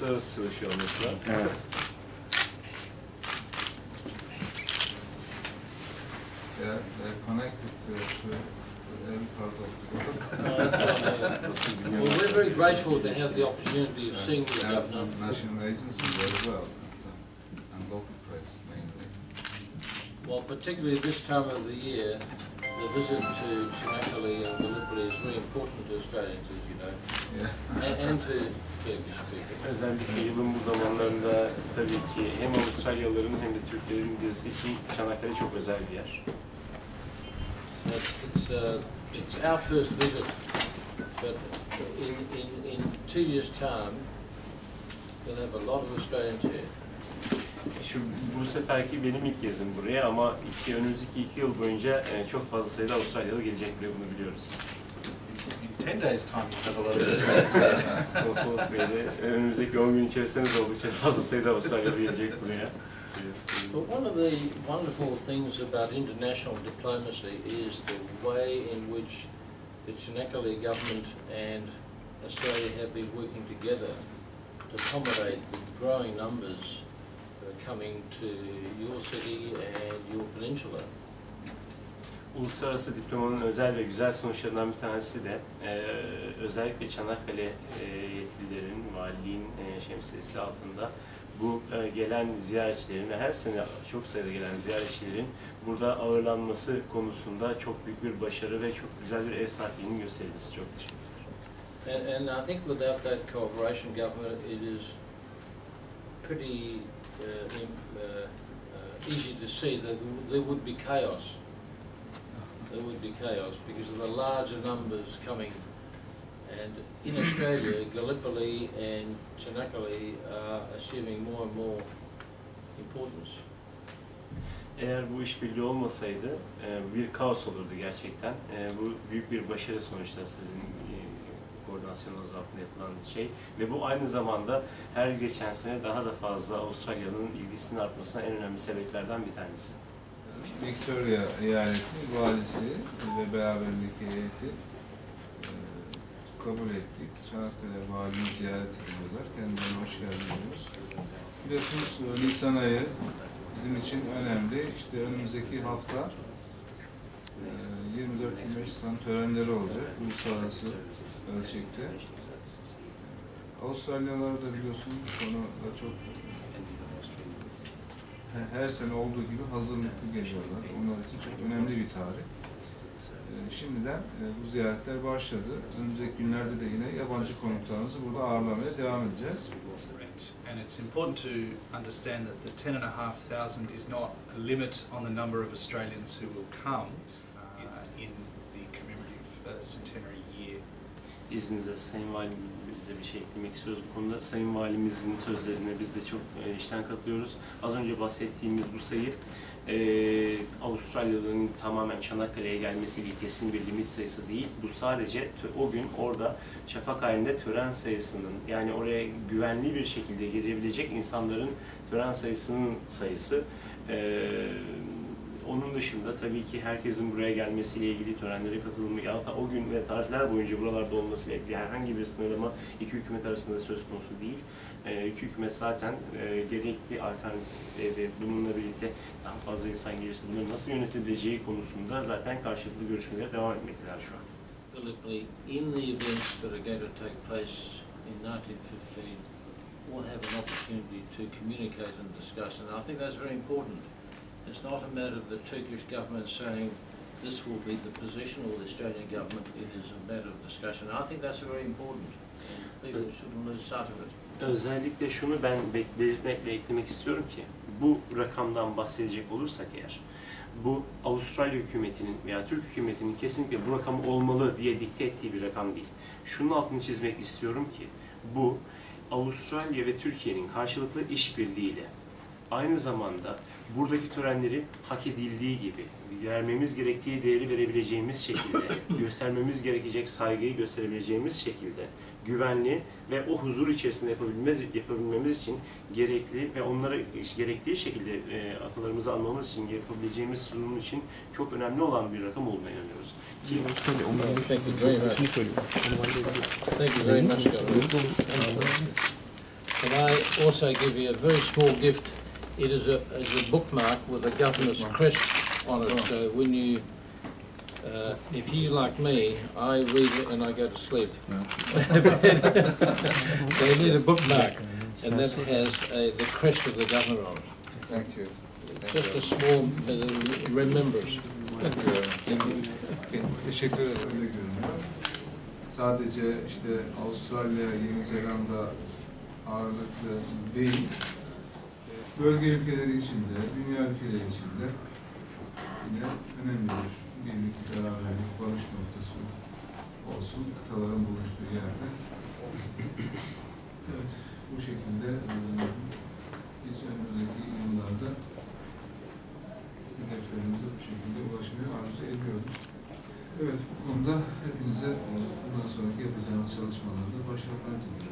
çalışıyor olması. Evet. They are, they are connected to, to every part of the world. Uh, that's what I mean. Nasıl Well, bilmiyorum. we're very grateful to have the opportunity of seeing the There are some governor. national agencies as well, so, and local press mainly. Well, particularly this time of the year, the visit to Chinakali and Gallipoli is very important to Australians, as you know, Yeah. and, and to Turkish people. Özellikle yılın bu zamanlarında tabii ki hem Avustralyalıların hem de Türklerin gezisi için Çanakkale çok özel bir yer. So it's, it's, uh, it's our first visit, but in, in, in two years' time, we'll have a lot of Australians here. Şu bu seferki benim ilk gezim buraya ama iki, önümüzdeki iki yıl boyunca e, çok fazla sayıda Avustralyalı gelecek buraya bunu biliyoruz. In 10 days' time, you've got a lot of Australians here. Konsolos Bey'de önümüzdeki 10 gün içerisinde de oldukça fazla sayıda Avustralyalı gelecek buraya. But one of the wonderful things about international diplomacy is the way in which the Chinakali government and Australia have been working together to accommodate the growing numbers coming to your city and your peninsula. Uluslararası diplomanın özel ve güzel sonuçlarından bir tanesi de e, özellikle Çanakkale e, yetkililerin, valiliğin e, şemsiyesi altında bu e, gelen ziyaretçilerin ve her sene çok sayıda gelen ziyaretçilerin burada ağırlanması konusunda çok büyük bir başarı ve çok güzel bir ev sahipliğinin gösterilmesi çok teşekkür And, and I think without that cooperation government, it is pretty easy to see that there would be chaos. There would be chaos because of the larger numbers coming. And in Australia, Gallipoli and Chinakali are assuming more and more importance. Eğer bu işbirliği olmasaydı e, bir kaos olurdu gerçekten. E, bu büyük bir başarı sonuçta sizin koordinasyonunuz altında yapılan şey. Ve bu aynı zamanda her geçen sene daha da fazla Avustralya'nın ilgisinin artmasına en önemli sebeplerden bir tanesi. Victoria eyaleti valisi ve beraberindeki heyeti e, kabul ettik. Çanakkale valiliğini ziyaret ediyorlar. Kendilerine hoş geldiniz. Biliyorsunuz Nisan ayı bizim için önemli. İşte önümüzdeki hafta 24-25 Nisan törenleri olacak uluslararası ölçekte. Avustralyalılar da biliyorsunuz bu konuda çok he- her sene olduğu gibi hazırlıklı geliyorlar. Onlar için çok önemli bir tarih. Ee, Şimdiden e, bu ziyaretler başladı. Önümüzdeki günlerde de yine yabancı konuklarımızı burada ağırlamaya devam edeceğiz. And it's important to understand that the 10,500 is not a limit on the number of Australians who will come in the commemorative uh, centenary year. İzninizle Sayın Valim bize bir şey eklemek istiyoruz bu konuda. Sayın Valimizin sözlerine biz de çok e, içten katılıyoruz. Az önce bahsettiğimiz bu sayı e, Avustralyalıların tamamen Çanakkale'ye gelmesiyle kesin bir limit sayısı değil. Bu sadece o gün orada şafak halinde tören sayısının yani oraya güvenli bir şekilde girebilecek insanların tören sayısının sayısı. E, onun dışında tabii ki herkesin buraya gelmesiyle ilgili törenlere katılımı ya da o gün ve tarihler boyunca buralarda olmasıyla ilgili herhangi bir sınırlama iki hükümet arasında söz konusu değil. Ee, iki hükümet zaten e, gerekli alternatif ve bununla birlikte daha fazla insan gelirse bunları nasıl yönetebileceği konusunda zaten karşılıklı görüşmelere devam etmekteler şu an. İn the events that are going to take place in 1915, will have an opportunity to communicate and discuss, and I think that's very important. It's not a matter of the Turkish government saying this will be the position or the Australian government, it is a matter of discussion. I think that's very important. People shouldn't lose sight of it. Özellikle şunu ben bek- belirtmek ve eklemek istiyorum ki bu rakamdan bahsedecek olursak eğer bu Avustralya hükümetinin veya Türk hükümetinin kesinlikle bu rakam olmalı diye dikte ettiği bir rakam değil. Şunun altını çizmek istiyorum ki bu Avustralya ve Türkiye'nin karşılıklı işbirliğiyle aynı zamanda buradaki törenleri hak edildiği gibi vermemiz gerektiği değeri verebileceğimiz şekilde, göstermemiz gerekecek saygıyı gösterebileceğimiz şekilde güvenli ve o huzur içerisinde yapabilmemiz, yapabilmemiz için gerekli ve onlara gerektiği şekilde e, atalarımızı anmamız için yapabileceğimiz sunum için çok önemli olan bir rakam olduğuna inanıyoruz. Ki Thank you very much. Thank you very much, Governor. Can I also give you a very small gift? It is a, is a bookmark with a governor's crest on it, so when you, uh, if you like me, I read it and I go to sleep. You need a bookmark, and that has a, the crest of the governor on it. Thank you. Thank Just you. a small uh, remembrance. Thank you. Thank you. Teşekkür ederim. Sadece işte Avustralya, Yeni Zelanda ağırlıklı değil, bölge ülkeleri içinde, dünya ülkeleri içinde yine önemli bir birlik, beraberlik, barış noktası olsun, kıtaların buluştuğu yerde. Evet, bu şekilde e, biz önümüzdeki yıllarda hedeflerimize bu şekilde ulaşmayı arzu ediyoruz. Evet, bu konuda hepinize e, bundan sonraki yapacağınız çalışmalarda başarılar diliyorum.